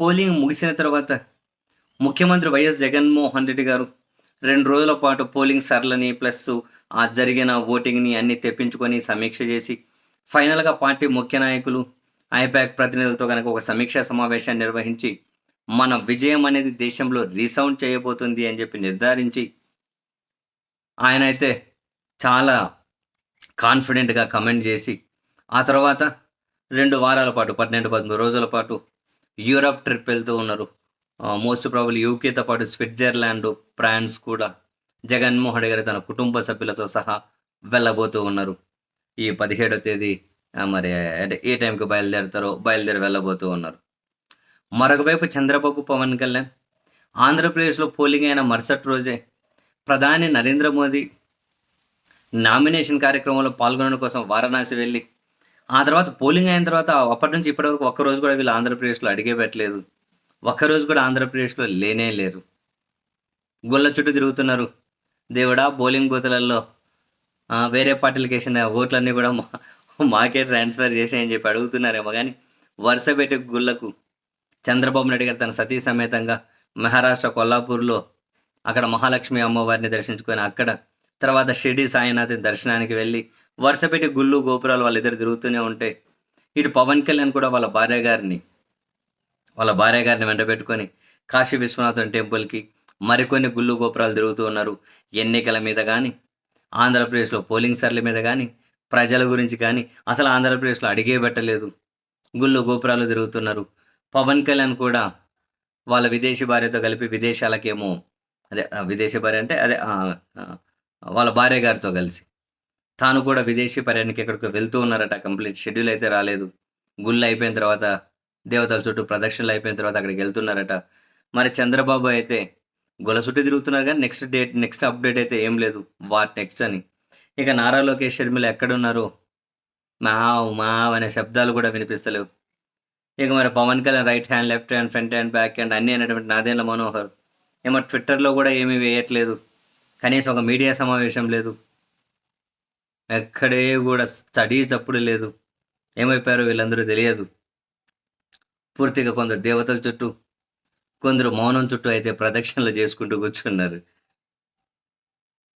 Polling ముగిసిన తర్వాత ముఖ్యమంత్రి వైఎస్ జగన్మోహన్ రెడ్డి గారు రెండు రోజుల పాటు పోలింగ్ సర్లని ప్లస్ ఆ జరిగిన ఓటింగ్ని అన్ని తెప్పించుకొని సమీక్ష చేసి ఫైనల్గా పార్టీ ముఖ్య నాయకులు ఐపాక్ ప్రతినిధులతో కనుక ఒక సమీక్షా సమావేశాన్ని నిర్వహించి మన విజయం అనేది దేశంలో రీసౌండ్ చేయబోతుంది అని చెప్పి నిర్ధారించి ఆయన అయితే చాలా కాన్ఫిడెంట్గా కమెంట్ చేసి ఆ తర్వాత రెండు వారాల పాటు పన్నెండు పదమూడు రోజుల పాటు యూరప్ ట్రిప్ వెళ్తూ ఉన్నారు. మోస్ట్ ప్రాబుల్ యూకేతో పాటు స్విట్జర్లాండ్ ఫ్రాన్స్ కూడా జగన్మోహన్ గారు తన కుటుంబ సభ్యులతో సహా వెళ్ళబోతూ ఉన్నారు. ఈ పదిహేడో తేదీ మరి అంటే ఏ టైంకి బయలుదేరుతారో బయలుదేరి వెళ్ళబోతూ ఉన్నారు. మరొక వైపు చంద్రబాబు పవన్ కళ్యాణ్. ఆంధ్రప్రదేశ్లో పోలింగ్ అయిన మరుసటి రోజే ప్రధాని నరేంద్ర మోదీ నామినేషన్ కార్యక్రమంలో పాల్గొనడం కోసం వారణాసి వెళ్ళి ఆ తర్వాత పోలింగ్ అయిన తర్వాత అప్పటి నుంచి ఇప్పటివరకు ఒక్క రోజు కూడా వీళ్ళు ఆంధ్రప్రదేశ్లో అడిగే పెట్టలేదు. ఒక్కరోజు కూడా ఆంధ్రప్రదేశ్లో లేనే లేరు. గుళ్ళ చుట్టూ తిరుగుతున్నారు. దేవుడా బౌలింగ్ బూతులలో వేరే పార్టీలకి వేసిన ఓట్లన్నీ కూడా మా- మాకే ట్రాన్స్ఫర్ చేసాయని చెప్పి అడుగుతున్నారేమో కానీ వరుస పెట్టి గుళ్ళకు చంద్రబాబు నాయుడు గారు తన సతీ సమేతంగా మహారాష్ట్ర కొల్లాపూర్లో అక్కడ మహాలక్ష్మి అమ్మవారిని దర్శించుకొని అక్కడ తర్వాత షిర్డి సాయినాథ్ దర్శనానికి వెళ్ళి వరుస పెట్టి గుళ్ళు గోపురాలు వాళ్ళిద్దరు తిరుగుతూనే ఉంటే ఇటు పవన్ కళ్యాణ్ కూడా వాళ్ళ భార్య గారిని వాళ్ళ భార్య గారిని వెంట పెట్టుకొని కాశీ విశ్వనాథన్ టెంపుల్కి మరికొన్ని గుళ్ళు గోపురాలు తిరుగుతూ ఉన్నారు. ఎన్నికల మీద కానీ ఆంధ్రప్రదేశ్లో పోలింగ్ సర్ల మీద కానీ ప్రజల గురించి కానీ అసలు ఆంధ్రప్రదేశ్లో అడిగే పెట్టలేదు గుళ్ళు గోపురాలు తిరుగుతున్నారు. పవన్ కళ్యాణ్ కూడా వాళ్ళ విదేశీ భార్యతో కలిపి విదేశాలకేమో అదే విదేశీ భార్య అంటే అదే వాళ్ళ భార్య గారితో కలిసి తాను కూడా విదేశీ పర్యటనకి ఎక్కడికి వెళ్తూ ఉన్నారట. కంప్లీట్ షెడ్యూల్ అయితే రాలేదు. గుళ్ళు అయిపోయిన తర్వాత దేవతల చుట్టూ ప్రదక్షిణలు అయిపోయిన తర్వాత అక్కడికి వెళ్తున్నారట. మరి చంద్రబాబు అయితే గొల చుట్టూ తిరుగుతున్నారు కానీ నెక్స్ట్ డేట్ నెక్స్ట్ అప్డేట్ అయితే ఏం లేదు. వాట్ నెక్స్ట్ అని. ఇక నారా లోకేష్ షర్మిల ఎక్కడున్నారు? మావ్ మావ్ అనే శబ్దాలు కూడా వినిపిస్తలేవు. ఇక మరి Pawan Kalyan right hand left hand front hand back hand అన్నీ అనేటువంటి నాదేళ్ళ మనోహర్. ఏమో ట్విట్టర్లో కూడా ఏమీ వేయట్లేదు. కనీసం ఒక మీడియా సమావేశం లేదు. ఎక్కడే కూడా స్టడీ చప్పుడు లేదు. ఏమైపోయారో వీళ్ళందరూ తెలియదు. పూర్తిగా కొందరు దేవతల చుట్టూ కొందరు మౌనం చుట్టూ అయితే ప్రదక్షిణలు చేసుకుంటూ కూర్చున్నారు.